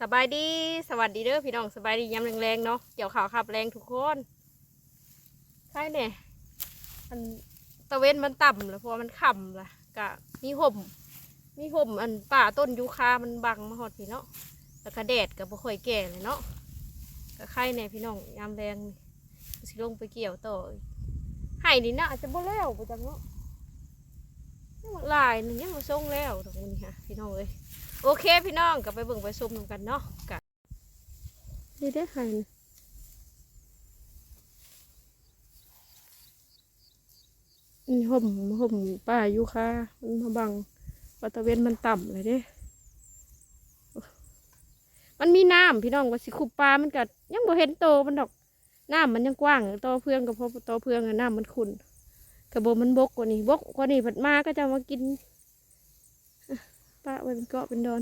สบายดีสวัสดีเด้อพี่น้องสบายดียามแรงๆเนาะเกี่ยวข่าวขับแรงทุกคนใช่เนี่ยอันตะเวนมันต่ำแล้วเพราะมันค่ำล่ะกะมีห่มมีห่มอันป่าต้นยูคามันบังมาหอดพี่เนาะแล้วก็แดดกับบ่ค่อยแก่เลยเนาะก็ไข่เนี่ยพี่น้องยามแรงสิลงไปเกี่ยวต่อไห่นี่น่าจะบ่แล้วไปจังเนาะ ยังหลายหนึ่งยังมาส่งแล้วตรงนี้ค่ะพี่น้องเอ้ยโอเคพี่น้องกลับไปเบิ่งไปชมกันเนาะกันนี่ได้หันนี่ห่มห่มป้าอยู่ค่ะมันมาบังวัตเวนมันต่ำเลยเด้มันมีน้ำพี่น้องว่าสิคุบปลา มันกัดยังบ่เห็นโตมันดอก น้ำมันยังกว้างโตเพื่องกับพอโตเพื่องน้ำมันขุ่น กระโบมันบกกว่านี้บกกว่านี้ผัดมาก็จะมากินปะไว้เป็นเกาะเป็นดอน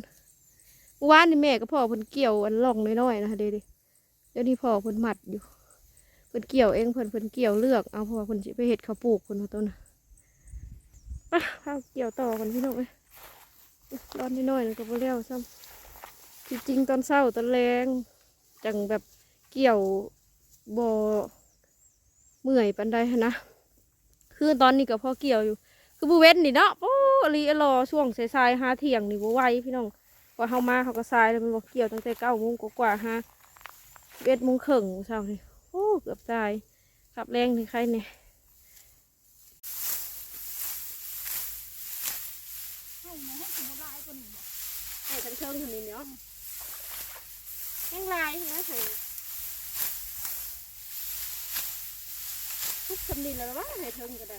เมื่อวานนี่แม่ก็พ่อเพิ่นเกี่ยวอันล่องน้อยๆนะคะเดี๋ยวดิเดี๋ยวนี้พ่อเพิ่นหมัดอยู่เพิ่นเกี่ยวเองเพิ่นเพิ่นเกี่ยวเลือกเอาเพราะว่าเพิ่นไปเฮ็ดข้าวปลูกเพิ่นว่าต้นน่ะไปพาเกี่ยวต่อกันพี่น้องเอ้ยดอนน้อยๆนั่นก็บ่แล้ยวซ้ำจริงตอนเช้าตอนแรงจังแบบเกี่ยวบ่เมื่อยปานใดนะ คือตอนนี้ก็พอเกี่ยวอยู่ คือบูเว้นนี่เนาะโอ้อลีอรอช่วงสายๆหาเที่ยงนี่บ่ไหวพี่น้องพอเฮามาเขาก็สายแล้วมันบอกเกี่ยวตั้งแต่เก้าโมงกว่าๆฮะเอ็ดโมงครึ่งเช้านี่โอ้เกือบตายขับแรงถึงใครเนี่ยให้ทั้งเชิงทำนี้เนาะแห้งลายใช่ไหมให้ ทุกทำนี้แล้วว่าให้เทิงก็ได้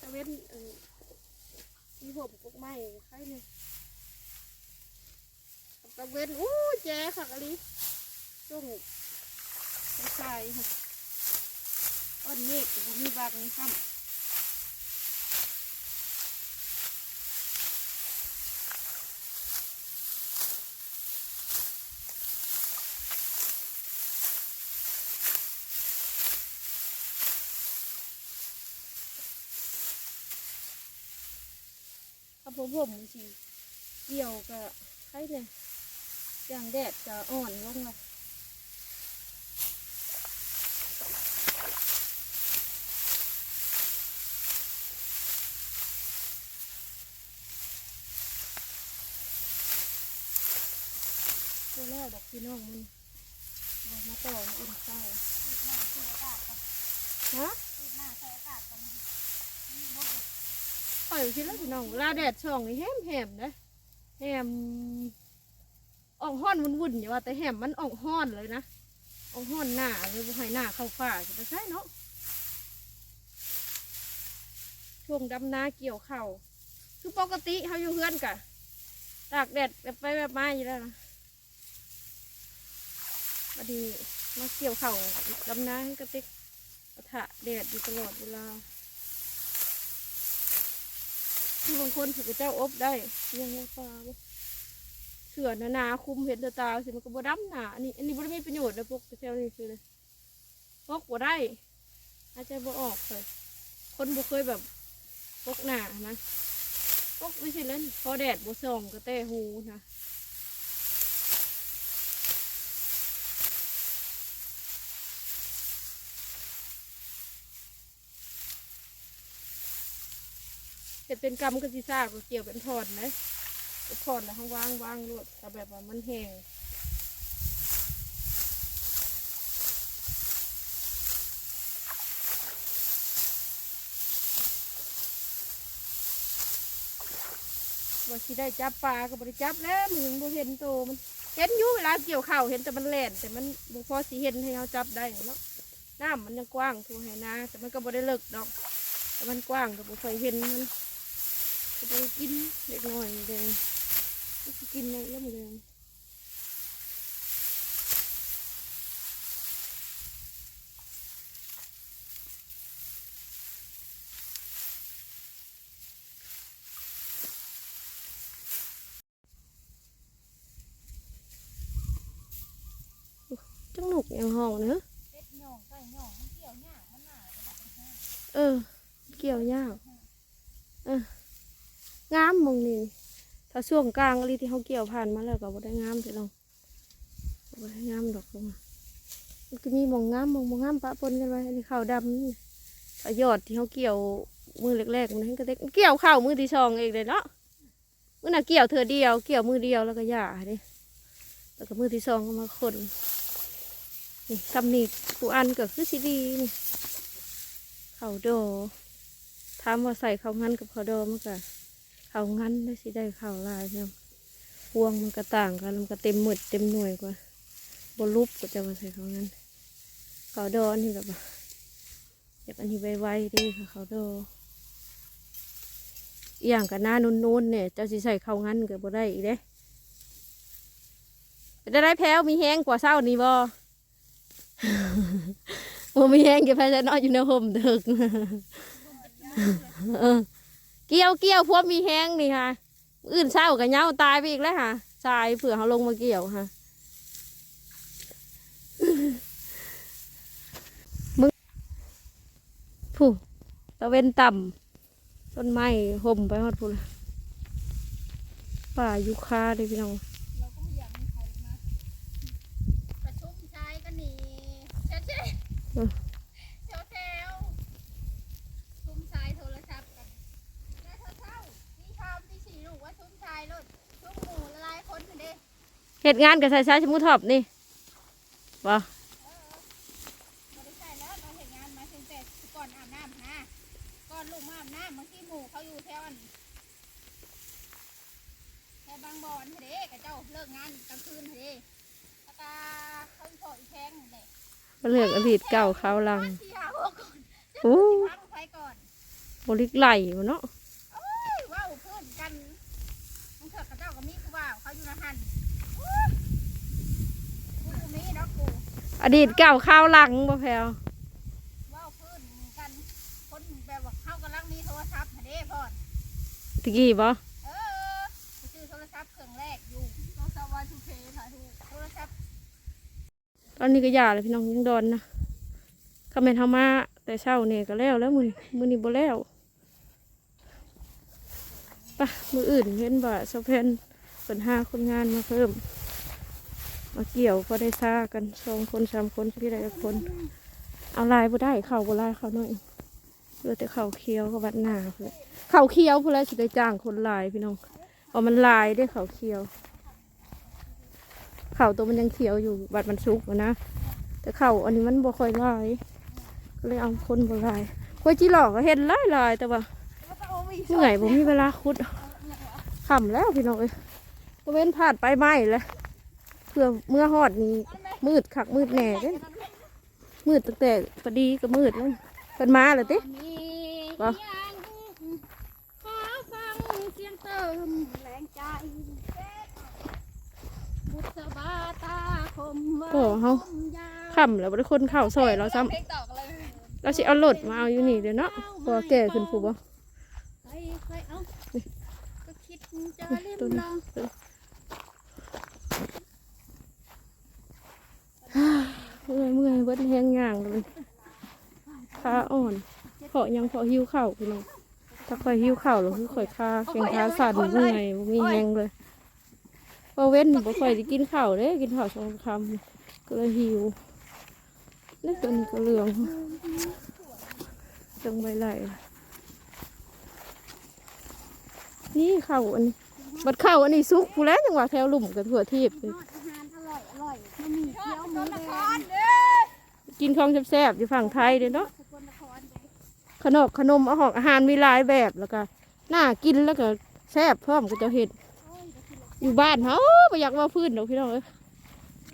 ตะเว้นเออมีผมกุกไม้ใครเนี่ยตะเว้นอู้แจ๊ค่ะกะลิจุ่งใส่ค่อนเมฆบมีบางนี่ค่ำถ้าผมผมสิเกี่ยวกับใครเนี่ยอย่างแดดจะอ่อนลงเลยตัวแรกดอกพี่น้องมันบอกมาต่อมาอุ่นเศร้าฮะ ปล่อยคิดแล้วพี่น้องลาแดดช่องนี่แหมแหมนะแหมออกห้อนวุ่นวุ่นๆอย่าว่าแต่แหมมันออกห้อนเลยนะออกห้อนหน้าเลยบุให้หน้าเข้าฝ้าจะไปใช่เนาะช่วงดำนาเกี่ยวเข่าคือปกติเขาอยู่เพื่อนกะตากแดดแบบไปแบบมาอยู่แล้วนะบัดนี้มาเกี่ยวเข่าดำน้ำให้กระติกกระทะแดดอยู่ตลอดเวลา ที่บางคนถือเจ้าอบได้ยังยังปลาบเสือหนาคุมเห็นแต่ตาสิมันก็บ่ดำหนาอันนี้อันนี้บริมีประโยชน์นะพวกเจ้านี่คือเลยพกบ่ได้ อาจจะบ่ออกเลยคนบ่เคยแบบพกหนานะพกไม่ใช่เล่นพอแดดบ่ส่องก็แต่หูนะ เห็ดเป็นกรรมก็สิซากก็เกี่ยวเป็นทอนเลยเป็นทอนแล้วข้างว่างว่างรวดแต่แบบว่ามันแห้งว่าสิได้จับปลาก็บริจับแล้วมึงบ่เห็นโตมันเห็นอยู่เวลาเกี่ยวข้าวเห็นแต่มันแหลนแต่มันบ่พอสิเห็นให้เราจับได้เนาะน้ำมันยังกว้างทั่วไหนาแต่มันก็บ่ได้เลิกดอก แต่มันกว้างก็บ่เคยเห็นมัน จะไปกินเล็กน้อยแดงไป งามมองนี่ถ้าช่วงกลางอะไรที่เขาเกี่ยวผ่านมาแล้วก็บ่ได้งามพี่น้องบ่ได้งามดอกลงมามันก็มีมองงามมองบ่งามปะปนกันไว้อันนี้ข้าวดำนี่ถ้ายอดที่เขาเกี่ยวมือแรกๆมันให้ก็เด็กเกี่ยวข้าวมือที่สองเองเลยเนาะมือน่ะเกี่ยวเธอเดียวเกี่ยวมือเดียวแล้วก็หย่าดิแล้วก็มือที่สองก็มาคนนี่ซ้ำนี่กูอันก็คือสิดีนี่เขาวดถามว่าใส่เขางั้นกับเขาวดอมัน ก็ข้างั้นได้สิได้เข้าลายเนาะพวงมันก็ต่างกันมันก็เต็มหมดเต็มหน่วยกว่าบรูปก็จะมาใส่เขางั้นข้าดอนี่แบบว่าอยากอันนี้ไวๆดีค่ะเขาดออย่างกับหน้านุ่นๆเนี่ยเจ้าสิใส่เขางั้นก็บ่ได้อีกเด้เป็นได้แพ้วมีแห้งกว่าเศร้านี่บ่บ่มีแห้งแกแพ้จะนอนอยู่ในห่มเดึก เกี่ยวเกี่ยวพวกมีแห้งนี่ค่ะ อื่นเศร้ากับเหงาตายไปอีกแล้วค่ะทรายเผื่อเขาลงมาเกี่ยวค่ะมึงผู้ตะเวนต่ำต้นไม้ห่มไปหอดพูนละป่ายุคาเลยพี่น้องเราก็ไม่อยากมีใครมาประชุมชายกันนี่เช่เช่เชวเชวชุมชายโทรศัพท์กันแม่เท่าเท่านี่ทำที่สี่ลูกว่าชุมชายรถชุมหมู่ละลายคนเด้ เหตุงานกับสายชาชมูทอบนี่บ่บริษัทแล้วเราเห็นงานมาตั้งแต่ก่อนอาบน้ำนะก่อนลูกมาอาบน้ำบางทีหมู่เขาอยู่แถวอันแถวบางบอนเด้กับเจ้าเลิกงานกลางคืนเด้แล้วก็เขาอีกพออีกแข้งเด้เรื่องอดีตเก่าเขาวหลังที่หาหัวก่อนโอ้พังไฟก่อนบริกไหลวะเนาะเอ้ยว้าวเพื่อนกันมึงเถอะกับเจ้ากับมีกูว่าวเขาอยู่ในหันโอ้ยกูกูมีเนาะกู อดีตเก่าข้าวหลังบ่แพลวว้าวเพื่อนกันคนแบบว่าเขากำลังมีโทรศัพท์หาเด้พ่อนตะกี้บ่เออไปซื้อโทรศัพท์เครื่องแรกอยู่โทรศัพท์วันทูเพย์ถ่ายถูกโทรศัพท์ตอนนี้ก็หย่าเลยพี่น้องยังดอนนะคำเมนทามาแต่เช้าเนี่ยก็แล้วแล้วมือนี้มือนี้บ่แล้วไปะมืออื่นเห็นบ่าสะเพนเป็นห้าคนงานมาเพิ่ม มาเกี่ยวพอได้ซ่ากันสองคนสามคนพี่ได้คน เอาลายบ่ได้เข่าบ่ลายเขาหน่อยเหลือแต่เข่าเคี้ยวกับบัดหนาเพื่อเข่าเคี้ยวเพื่อสิได้จ้างคนลายพี่น้องเอามันลายได้เข่าเคี้ยว เข่าตัวมันยังเขียวอยู่บัดมันสุกนะแต่เข่าอันนี้มันบ่ค่อยลายก็เลยเอาคนบ่ลายควยจีหลอกก็เห็นลายลายแต่ว่าเหนื่อยผมมีเวลาคุดขำแล้วพี่น้องเอ้ยเว้นผ่านไปไหมเลย พื่อเมื่อหอดนี้มืดขักมืดแหน่เด้มืดตั้งแต่พอดีก็มืดแล้วเป็นมาเลยติมีบ่ยังขอฟังเสียงเติมแรงใจบุษบาตาคมว่าโอ้เฮาคมยาวขำแล้วบ่ได้คนเข่าซอยเราซ้เพลงต่อกันเลยำเราสิเอารถมาเอาอยู่นี่เดี๋ยวเนาะเพอแก่ขึ้นผู้บ่ใครใคร เอาก็คิดจะริมลองเมื่อยเมื่อยเบิดแห้งย่างเลยขาอ่อนเพาะยังเพาะหิวเข่าวพี่น้องถ้าค่อยหิวเข่าวหรือคือค่อยขาแข้งขาสั่นเมื่อยบ่มีแห้งเลยพอเว้นบ่ค่อยได้กินข้าวเด้กินข้าวสองคำก็เลยหิวนี่ตัวนี้ก็เหลืองจังใบไหลนี่ข้าวอันนี้บัดข้าวอันนี้ซุกผู้แล้วจังหวะแถวหลุมกับถั่วทีบ อยมันมีเกี๊ยวหมูแดงกินของแซ่บๆอยู่ฝั่งไทยเด้อเนาะสกลนครเลยขนมขนมอาหารอาหารมีหลายแบบแล้วก็น่ากินแล้วก็แซ่บเพิ่มก็จะเห็นอยู่บ้านเฮาไปอยากมาพื้นดอกพี่น้องเอ้ย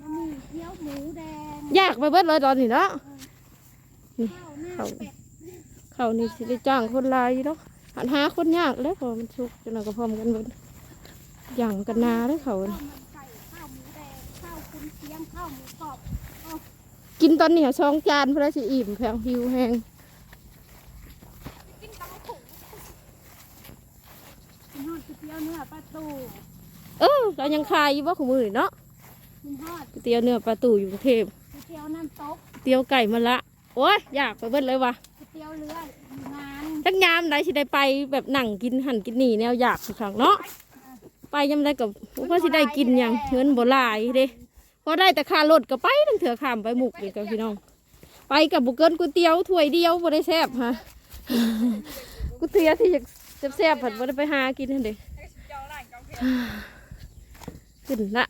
มันมีเกี๊ยวหมูแดงอยากไปเบิดเลยตอนนี้เนาะข้าวหน้าเป็ดเขานี่สิได้จ้างคนหลายอยู่เนาะหันหาคนยากแล้วพอมันสุกจนเราก็พร้อมกันเบิดอย่างกันนาเลยเขาข้าวมันไก่ข้าวหมูแดงข้าวคุณเชียงข้าวหมูกรอบ กินตอนนี้ช่องจานเพื่อสิอิ่มแพงหิวแห้งกินตำถุงกินฮอดก๋วยเตี๋ยวเนื้อปลาตูเออเรายังคายอยู่ว่าขมือนี่เนาะกินฮอดก๋วยเตี๋ยวเนื้อปลาตู่อยู่กรุงเทพก๋วยเตี๋ยวน้ำตกเตี๋ยวไก่มะละโอ้ยอยากไปเบิดเลยว่ะก๋วยเตี๋ยวเรืออยู่งานจักยามได้สิได้ไปแบบนั่งกินหันกินนี่แนวอยากสุดครั้งเนาะไปยามได้กับพอสิได้กินหยังเงินบ่หลายเด้ พอได้แต่ค่ารถก็ไปทั้งเถื่อข้ามไปหมุกนี่กับพี่น้อง ไปกับบุกเกินก๋วยเตี๋ยวถ้วยเดียวบ่ได้แซ่บฮะก๋วยเตี๋ยวที่อยากแซ่บๆผัดบ่ได้ไปหากินนั่นเด้ขึ้นละ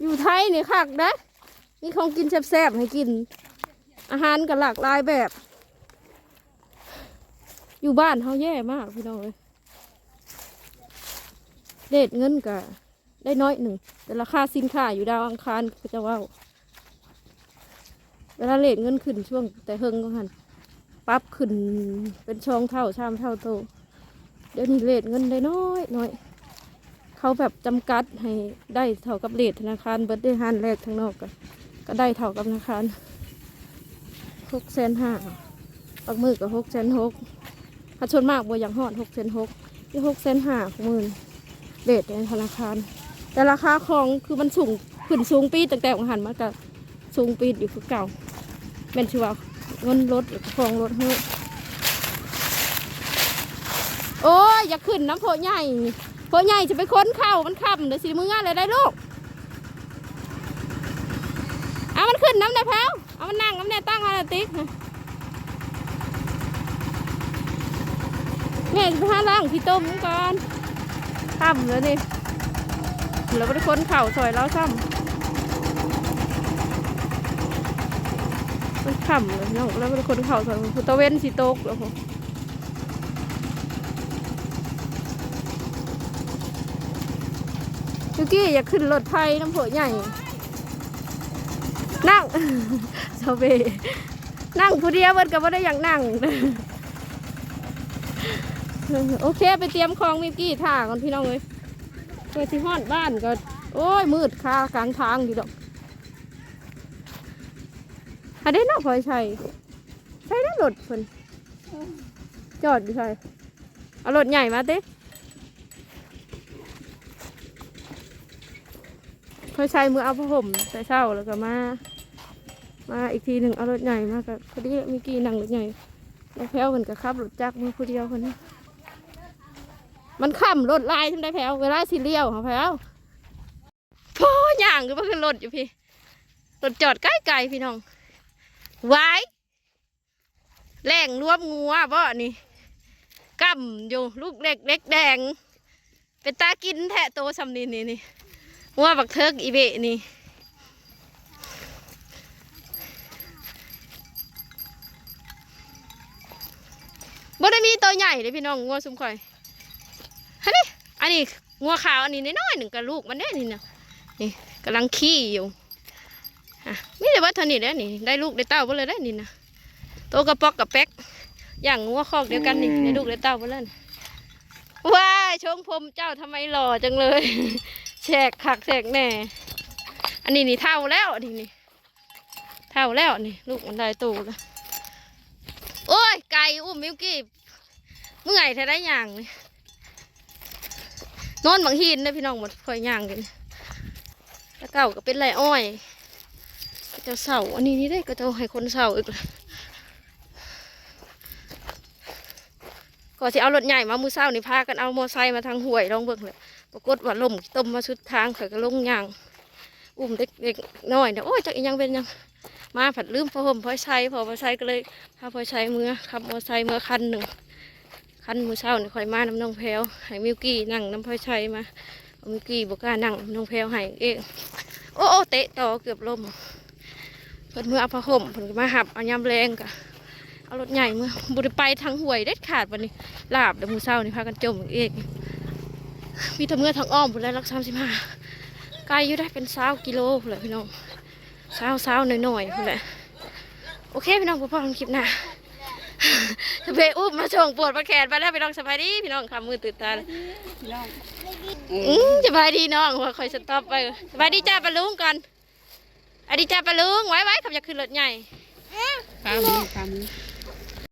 อยู่ไทยนี่คักนะนี่ของกินแซ่บๆให้กิน อาหารก็หลากหลายแบบ อยู่บ้านเขาแย่มากพี่น้องเลยเดทเงินก็ ได้น้อยหนึ่ง แต่ราคาสินค้าอยู่ดาวอังคารก็จะว่าเวลาเลทเงินขึ้นช่วง แต่เฮิงก็หันปรับขึ้นเป็นช่องเท่าชามเท่าโตเดี๋ยวนี้เลทเงินได้น้อยน้อยเขาแบบจำกัดให้ได้เท่ากับเลทธนาคารเบิร์ดได้ฮันแรกทั้งนอกก็ก็ได้เท่ากับธนาคารหกแสนห้าปักมือกับหกแสนหกถ้าชนมากบัวอย่างหอดหกแสนหกที่หกแสนห้าของมื่นเลทในธนาคาร แต่ราคาของคือมันสูงขึ้นสูงปีตั้งแต่ของหันมากับสูงปีอยู่คือเก่าเป็นชื่อว่าเงินลดหรืองลดเฮ้โอ้ยอย่าขึ้นน้ำโพใหญ่โพใหญ่จะไปค้นเข้ามันค่ำเดี๋ยวสิมืออะไรได้ลูกเอามันขึ้นน้ำในแพ้วเอามันนั่งน้ำในตั้งอะไรติ๊กแม่จะไปหาล่างพี่ต้มก่อนค่ำแล้วนี่ แล้วไปค้นเข่าซอยแล้วซ้ำมันค่ำเลยน้องแล้วไปค้นเข่าซอยพุตะเว้นสีโต๊กแล้วพอยูกี้อยากขึ้นรถไฟน้ำโผใหญ่ นั่งชาวเบนั่งผู้เดียวมันก็ไม่ได้อย่ากนั่ง โอเคไปเตรียมของมิกกี้ท่าก่อนพี่น้องเลย เพื่อที่ฮอดบ้านก็ โอ้ย มืดคากลางทางดีดอกอันนี้เนาะพอยชัยใช่ได้รถเพิ่นจอดอยู่ใช่เอารถใหญ่มาเต้เคยใช้มือเอาผ้าห่มใส่เช้าแล้วก็มา มาอีกทีหนึ่งเอารถใหญ่มากับพอดีมีกี่นังรถใหญ่แล้วแพ้วมันก็ขับรถจักรมือผู้เดียวคนนี้ มันข้ามรถลายทำได้แพ้วเวลาสิเลี้ยวค่ะแพ้วพ่อย่างก็มาขึ้นรถอยู่พี่รถจอดใกล้ๆพี่น้องไว้แรงรวบงัวบ่นี่กำอยู่ลูกเล็กเล็กแดง เป็นตากินแทะโตซำนี่นี่นี่ว่าบักเทิกอีเบะนี่บ่ได้มีตัวใหญ่เลยพี่น้องงัวซุ้มข่อย นี่อันนี้งัวขาวอันนี้น้อยๆหนึ่งกับลูกมันเนี่ยนี่นะนี่กำลังขี้อยู่อะนี่แต่ว่าเท่านี้แล้วนี่ได้ลูกได้เต้าไปเลยได้วนี่นะโตกระปอกกับแป๊กอย่างงัวคอกเดียวกันนี่ได้ลูกได้เต้าไปเลยนี่ว้ายชงผมเจ้าทำไมหล่อจังเลยแฉกขักแฉกแน่ อันนี้นี่เท่าแล้วอันนี้นี่เท่าแล้วนี่ ลูกมันได้โตแล้วโอ้ยไก่อุ้มมิวกี้เมื่อยแท้ได้ย่างนี่ นอนบางหินนะพี่น้องหมดคอยย่างกันแล้วเก่าก็เป็นไรอ้อยก็จะเสาอันนี้นี่ได้ก็จะให้คนเสาอีกลยก็จะเอารถใหญ่มามือเศร้านี่พากันเอามอไซค์มาทางห้วยลองเบิ่งเลยปรากฏว่าลมต้มมาสุดทางข่อยก็ลงยาง อุ้มเด็กๆน้อยเนี่ยโอ้ยจักอีหยังเป็นยังมาผัดลืมพอห่มพอใช้พอพอใช้ก็เลยพาพอใช้มือขับมอไซค์มือคันหนึ่ง คันมือเช้านี่คอยมาน้ำน้องแพรวให้มิวกี้นั่งน้ำพอใช้มามิวกี้บอกกล้านั่งน้องแพรวให้เองโอ้โอเตะต่อเกือบลมเพิ่นมือเอาผ้าห่มเพิ่นมาหับเอายำแรงกะเอารถใหญ่มือบุรีไปทางห่วยเด็ดขาดวันนี้ลาบเดี๋ยวมือเช้านี่พากันจมเองมีทำเงื่อทางอ้อมพุ่นแล้วรักสามสิบห้าไกลอยู่ได้เป็นสาวกิโลพุ่นแหละพี่น้องสาวสาวหน่อยๆพุ่นละโอเคพี่น้องพอพอทำคลิปหน้า เบอุ้มมาส่งปวดประแขนไปแล้วพี่น้องสบายดีพี่น้องคำมือตื่นตาเลยอืมสบายดีน้องว่าคอยสต็อปไปสบายดีจ้าปะลุงก่อนอดีจ้าปะลุงไว้ไว้ขับอยากขึ้นรถใหญ่ปลาหมึกปลาหมึก